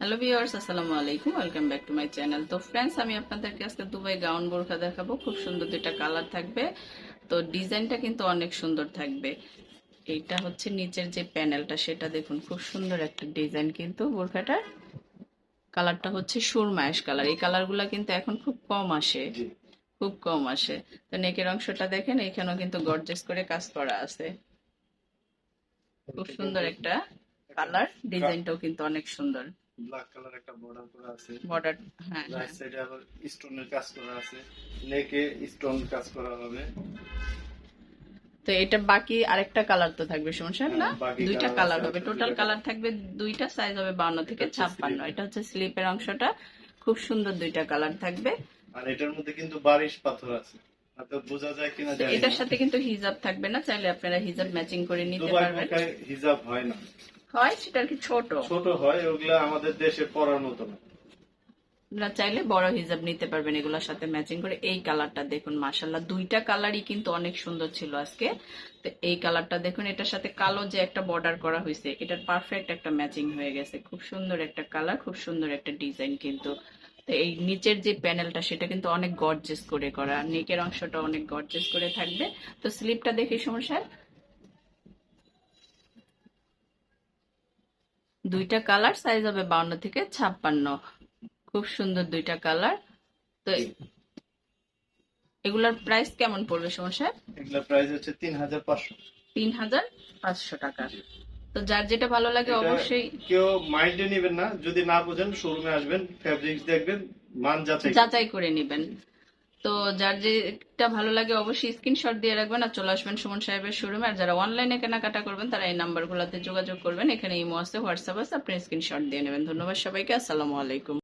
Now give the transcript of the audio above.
Hello viewers আসসালামু আলাইকুম welcome back to my channel তো ফ্রেন্ডস আমি আপনাদেরকে আজকে দুবাই গাউন বোরখা দেখাবো। খুব সুন্দর দুইটা কালার থাকবে। তো ডিজাইনটা কিন্তু অনেক সুন্দর থাকবে। এইটা হচ্ছে নিচের যে প্যানেলটা সেটা দেখুন খুব সুন্দর একটা ডিজাইন কিন্তু বোরখাটার। কালারটা হচ্ছে সুরমায়াস কালার এই কালারগুলো কিন্তু এখন খুব কম আসে। খুব কম আসে। তো নেকের অংশটা দেখেন এখানেও কিন্তু গর্জেস করে কাজ করা আছে। খুব সুন্দর একটা কালার ডিজাইনটাও কিন্তু অনেক সুন্দর। ব্ল্যাক কালার একটা বর্ডার করা আছে। বর্ডার হ্যাঁ হ্যাঁ। রাইট সাইডে আবার স্টোনের কাজ করা আছে। নেকে স্টোন কাজ করা হবে। তো এটা বাকি আরেকটা কালার তো থাকবে সুমন সাহেব না? হ্যাঁ, দুইটা কালার হবে। টোটাল কালার থাকবে দুইটা সাইজ হবে বাউন্ন থেকে হচ্ছে ছাপ্পান্ন। এটা হচ্ছে স্লিপের অংশটা। খুব সুন্দর দুইটা কালার থাকবে। আর এটার মধ্যে কিন্তু বারিশ পাথর আছে। বোঝা যায় কিনা এটার সাথে কিন্তু হিজাব থাকবে না। চাইলে আপনারা হিজাব ম্যাচিং করে নিতে পারবেন। হিজাব হয় না। হয়? সেটা আর কি ছোট? ছোট হয় ওগুলা আমাদের দেশে পরার মতো না। আপনারা চাইলে বড় হিজাব নিতে পারবেন এগুলোর সাথে ম্যাচিং করে। এই কালারটা দেখুন মাসাল্লাহ দুইটা কালারই কিন্তু অনেক সুন্দর ছিল আজকে। তো এই কালারটা দেখুন এটার সাথে কালো যে একটা বর্ডার করা হয়েছে এটার পারফেক্ট একটা ম্যাচিং হয়ে গেছে। খুব সুন্দর একটা কালার খুব সুন্দর একটা ডিজাইন কিন্তু। তো এই নিচের যে প্যানেলটা সেটা কিন্তু অনেক গর্জেস করে করা। নেকের অংশটা অনেক গর্জেস করে থাকবে। তো স্লিপটা দেখি সমস্যা? দুইটা কালার সাইজ হবে বাউন্ন থেকে ছাপ্পান্ন। খুব সুন্দর দুইটা কালার। তো এগুলার প্রাইস কেমন পড়বে সমস্যা এগুলা প্রাইস হচ্ছে তিন হাজার পাঁচশো। তিন হাজার পাঁচশো টাকা। তো যার যেটা ভালো লাগে অবশ্যই কেউ মাইন্ডে নেবেন না। যদি না বোঝেন শোরুমে আসবেন ফেব্রিক্স দেখবেন মান যাচাই যাচাই করে নেবেন। তো যার যেটা ভালো লাগে অবশ্যই স্ক্রিনশট দিয়ে রাখবেন আর চলে আসবেন সুমন সাহেবের শোরুমে আর যারা অনলাইনে কেনাকাটা করবেন, তারা এই নাম্বারগুলোতে যোগাযোগ করবেন। এখানে ইমো আছে হোয়াটসঅ্যাপ আছে, আপনি স্ক্রিনশট দিয়ে নেবেন। ধন্যবাদ সবাইকে, আসসালামু আলাইকুম।